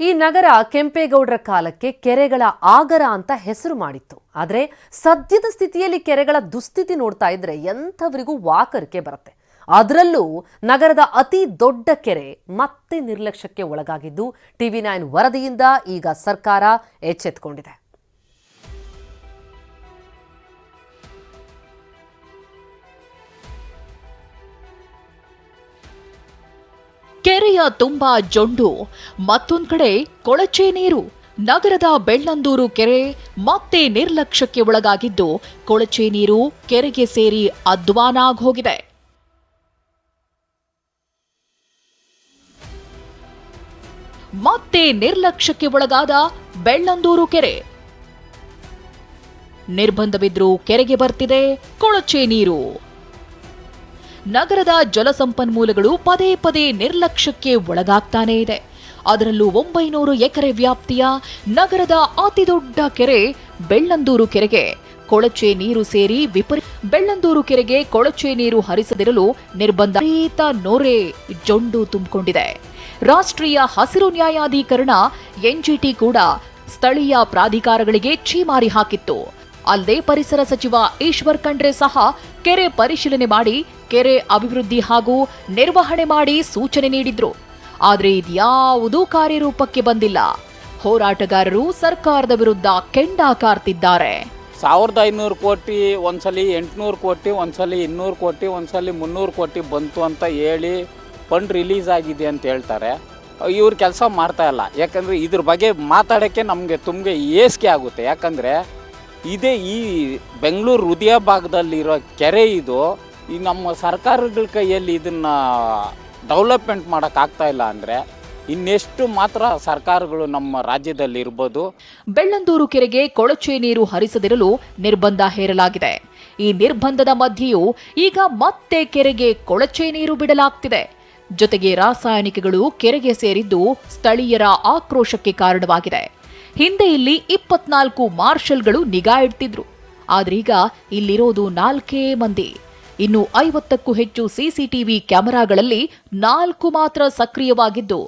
ಈ ನಗರ ಕೆಂಪೇಗೌಡರ ಕಾಲಕ್ಕೆ ಕೆರೆಗಳ ಆಗರ ಅಂತ ಹೆಸರು ಮಾಡಿತ್ತು. ಆದರೆ ಸದ್ಯದ ಸ್ಥಿತಿಯಲ್ಲಿ ಕೆರೆಗಳ ದುಸ್ಥಿತಿ ನೋಡ್ತಾ ಇದ್ರೆ ಎಂಥವರಿಗೂ ವಾಕರಿಕೆ ಬರುತ್ತೆ. ಅದರಲ್ಲೂ ನಗರದ ಅತಿ ದೊಡ್ಡ ಕೆರೆ ಮತ್ತೆ ನಿರ್ಲಕ್ಷ್ಯಕ್ಕೆ ಒಳಗಾಗಿದ್ದು ಟಿವಿ ನೈನ್ ವರದಿಯಿಂದ ಈಗ ಸರ್ಕಾರ ಎಚ್ಚೆತ್ತುಕೊಂಡಿದೆ ಕೆರೆಯ ತುಂಬಾ ಜೊಂಡು. ಮತ್ತೊಂದು ಕಡೆ ಕೊಳಚೆ ನೀರು. ನಗರದ ಬೆಳ್ಳಂದೂರು ಕೆರೆ ಮತ್ತೆ ನಿರ್ಲಕ್ಷ್ಯಕ್ಕೆ ಒಳಗಾಗಿದ್ದು, ಕೊಳಚೆ ನೀರು ಕೆರೆಗೆ ಸೇರಿ ಅದ್ವಾನ ಹೋಗಿದೆ ಮತ್ತೆ ನಿರ್ಲಕ್ಷ್ಯಕ್ಕೆ ಒಳಗಾದ ಬೆಳ್ಳಂದೂರು ಕೆರೆ. ನಿರ್ಬಂಧವಿದ್ರೂ ಕೆರೆಗೆ ಬರ್ತಿದೆ ಕೊಳಚೆ ನೀರು. ನಗರದ ಜಲಸಂಪನ್ಮೂಲಗಳು ಪದೇ ಪದೇ ನಿರ್ಲಕ್ಷ್ಯಕ್ಕೆ ಒಳಗಾಗ್ತಾನೇ ಇದೆ. ಅದರಲ್ಲೂ ಒಂಬೈನೂರು ಎಕರೆ ವ್ಯಾಪ್ತಿಯ ನಗರದ ಅತಿದೊಡ್ಡ ಕೆರೆ ಬೆಳ್ಳಂದೂರು ಕೆರೆಗೆ ಕೊಳಚೆ ನೀರು ಸೇರಿ ವಿಪರೀತ ಬೆಳ್ಳಂದೂರು ಕೆರೆಗೆ ಕೊಳಚೆ ನೀರು ಹರಿಸದಿರಲು ನಿರ್ಬಂಧ ನೋರೆ ಜೊಂಡು ತುಂಬಿಕೊಂಡಿದೆ. ರಾಷ್ಟ್ರೀಯ ಹಸಿರು ನ್ಯಾಯಾಧೀಕರಣ ಎನ್ಜಿಟಿ ಕೂಡ ಸ್ಥಳೀಯ ಪ್ರಾಧಿಕಾರಗಳಿಗೆ ಛೀಮಾರಿ ಹಾಕಿತ್ತು. ಅಲ್ಲದೆ ಪರಿಸರ ಸಚಿವ ಈಶ್ವರ್ ಖಂಡ್ರೆ ಸಹ ಕೆರೆ ಪರಿಶೀಲನೆ ಮಾಡಿ, ಕೆರೆ ಅಭಿವೃದ್ಧಿ ಹಾಗೂ ನಿರ್ವಹಣೆ ಮಾಡಿ ಸೂಚನೆ ನೀಡಿದ್ರು. ಆದರೆ ಇದ್ಯಾವುದೂ ಕಾರ್ಯರೂಪಕ್ಕೆ ಬಂದಿಲ್ಲ. ಹೋರಾಟಗಾರರು ಸರ್ಕಾರದ ವಿರುದ್ಧ ಕೆಂಡ ಕಾರ್ತಿದ್ದಾರೆ. ಸಾವಿರದ ಐನೂರು ಕೋಟಿ ಒಂದ್ಸಲಿ ಎಂಟುನೂರು ಕೋಟಿ, ಒಂದ್ಸಲಿ ಇನ್ನೂರು ಕೋಟಿ, ಒಂದ್ಸಲಿ ಮುನ್ನೂರು ಕೋಟಿ ಬಂತು ಅಂತ ಹೇಳಿ ಫಂಡ್ ರಿಲೀಸ್ ಆಗಿದೆ ಅಂತ ಹೇಳ್ತಾರೆ. ಇವ್ರು ಕೆಲಸ ಮಾಡ್ತಾ ಇಲ್ಲ. ಯಾಕಂದರೆ ಇದ್ರ ಬಗ್ಗೆ ಮಾತಾಡೋಕ್ಕೆ ನಮಗೆ ತುಂಬ ಏಸಿಗೆ ಆಗುತ್ತೆ. ಯಾಕಂದರೆ ಇದೇ ಈ ಬೆಂಗಳೂರು ಹೃದಯ ಭಾಗದಲ್ಲಿರೋ ಕೆರೆ ಇದು, ಈ ನಮ್ಮ ಸರ್ಕಾರಗಳ ಕೈಯಲ್ಲಿ ಇದನ್ನು ಡೆವಲಪ್ಮೆಂಟ್ ಮಾಡೋಕ್ಕಾಗ್ತಾ ಇಲ್ಲ ಅಂದರೆ ಇನ್ನೆಷ್ಟು ಮಾತ್ರ ಸರ್ಕಾರಗಳು ನಮ್ಮ ರಾಜ್ಯದಲ್ಲಿ ಇರ್ಬೋದು. ಬೆಳ್ಳಂದೂರು ಕೆರೆಗೆ ಕೊಳಚೆ ನೀರು ಹರಿಸದಿರಲು ನಿರ್ಬಂಧ ಹೇರಲಾಗಿದೆ. ಈ ನಿರ್ಬಂಧದ ಮಧ್ಯೆಯೂ ಈಗ ಮತ್ತೆ ಕೆರೆಗೆ ಕೊಳಚೆ ನೀರು ಬಿಡಲಾಗ್ತಿದೆ. ಜೊತೆಗೆ ರಾಸಾಯನಿಕಗಳು ಕೆರೆಗೆ ಸೇರಿದ್ದು ಸ್ಥಳೀಯರ ಆಕ್ರೋಶಕ್ಕೆ ಕಾರಣವಾಗಿದೆ. ಹಿಂದೆ ಇಲ್ಲಿ ಇಪ್ಪತ್ನಾಲ್ಕು ಮಾರ್ಷಲ್ಗಳು ನಿಗಾ ಇಡ್ತಿದ್ರು. ಆದ್ರೀಗ ಇಲ್ಲಿರೋದು ನಾಲ್ಕೇ ಮಂದಿ. ಇನ್ನು ಐವತ್ತಕ್ಕೂ ಹೆಚ್ಚು ಸಿಸಿಟಿವಿ ಕ್ಯಾಮೆರಾಗಳಲ್ಲಿ ನಾಲ್ಕು ಮಾತ್ರ ಸಕ್ರಿಯವಾಗಿದ್ದು,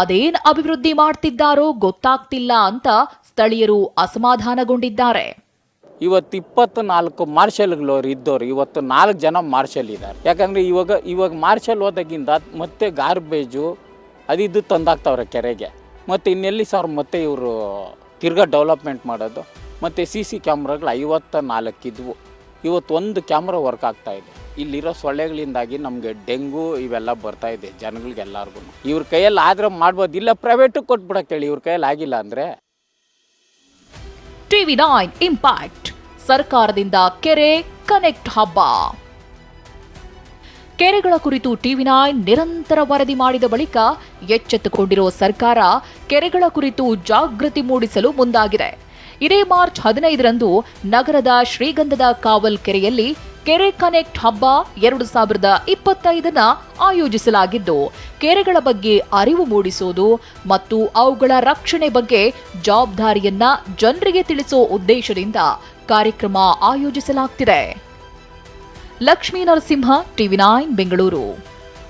ಅದೇನ್ ಅಭಿವೃದ್ಧಿ ಮಾಡ್ತಿದ್ದಾರೋ ಗೊತ್ತಾಗ್ತಿಲ್ಲ ಅಂತ ಸ್ಥಳೀಯರು ಅಸಮಾಧಾನಗೊಂಡಿದ್ದಾರೆ. ಇವತ್ತು ಇಪ್ಪತ್ತು ನಾಲ್ಕು ಮಾರ್ಷಲ್ಗಳು ಇದ್ದವ್ರು, ಇವತ್ತು ನಾಲ್ಕು ಜನ ಮಾರ್ಷಲ್ ಇದ್ದಾರೆ. ಯಾಕಂದರೆ ಇವಾಗ ಇವಾಗ ಮಾರ್ಷಲ್ ಹೋದಾಗಿಂದ ಮತ್ತೆ ಗಾರ್ಬೇಜು ಅದಿದ್ದು ತಂದಾಕ್ತವ್ರೆ ಕೆರೆಗೆ. ಮತ್ತು ಇನ್ನೆಲ್ಲಿ ಸರ್ ಮತ್ತೆ ಇವರು ತಿರ್ಗಾ ಡೆವಲಪ್ಮೆಂಟ್ ಮಾಡೋದು. ಮತ್ತು ಸಿ ಸಿ ಕ್ಯಾಮ್ರಾಗಳು ಐವತ್ತ ನಾಲ್ಕಿದ್ವು. ಇವತ್ತು ಒಂದು ಕ್ಯಾಮ್ರಾ ವರ್ಕ್ ಆಗ್ತಾ ಇದೆ. ಇಲ್ಲಿರೋ ಸೊಳ್ಳೆಗಳಿಂದಾಗಿ ನಮಗೆ ಡೆಂಗು ಇವೆಲ್ಲ ಬರ್ತಾ ಇದೆ ಜನಗಳಿಗೆಲ್ಲರಿಗೂ ಇವ್ರ ಕೈಯಲ್ಲಿ ಆದ್ರೆ ಮಾಡ್ಬೋದು. ಇಲ್ಲ ಪ್ರೈವೇಟು ಕೊಟ್ಬಿಡಕ್ಕೆ ಹೇಳಿ, ಇವ್ರ ಕೈಯಲ್ಲಿ ಆಗಿಲ್ಲ ಅಂದರೆ? TV nine impact. ಸರ್ಕಾರದಿಂದ ಕೆರೆ ಕನೆಕ್ಟ್ ಹಬ್ಬ. ಕೆರೆಗಳ ಕುರಿತು ಟಿವಿ ನೈನ್ ನಿರಂತರ ವರದಿ ಮಾಡಿದ ಬಳಿಕ ಎಚ್ಚೆತ್ತುಕೊಂಡಿರುವ ಸರ್ಕಾರ ಕೆರೆಗಳ ಕುರಿತು ಜಾಗೃತಿ ಮೂಡಿಸಲು ಮುಂದಾಗಿದೆ. ಇದೇ ಮಾರ್ಚ್ ಹದಿನೈದರಂದು ನಗರದ ಶ್ರೀಗಂಧದ ಕಾವಲ್ ಕೆರೆಯಲ್ಲಿ ಕೆರೆ ಕನೆಕ್ಟ್ ಹಬ್ಬ ಎರಡು ಸಾವಿರದ ಇಪ್ಪತ್ತೈದನ್ನ ಆಯೋಜಿಸಲಾಗಿದ್ದು, ಕೆರೆಗಳ ಬಗ್ಗೆ ಅರಿವು ಮೂಡಿಸುವುದು ಮತ್ತು ಅವುಗಳ ರಕ್ಷಣೆ ಬಗ್ಗೆ ಜವಾಬ್ದಾರಿಯನ್ನ ಜನರಿಗೆ ತಿಳಿಸೋ ಉದ್ದೇಶದಿಂದ ಕಾರ್ಯಕ್ರಮ ಆಯೋಜಿಸಲಾಗ್ತಿದೆ. Lakshmi Narasimha TV nine Bengaluru.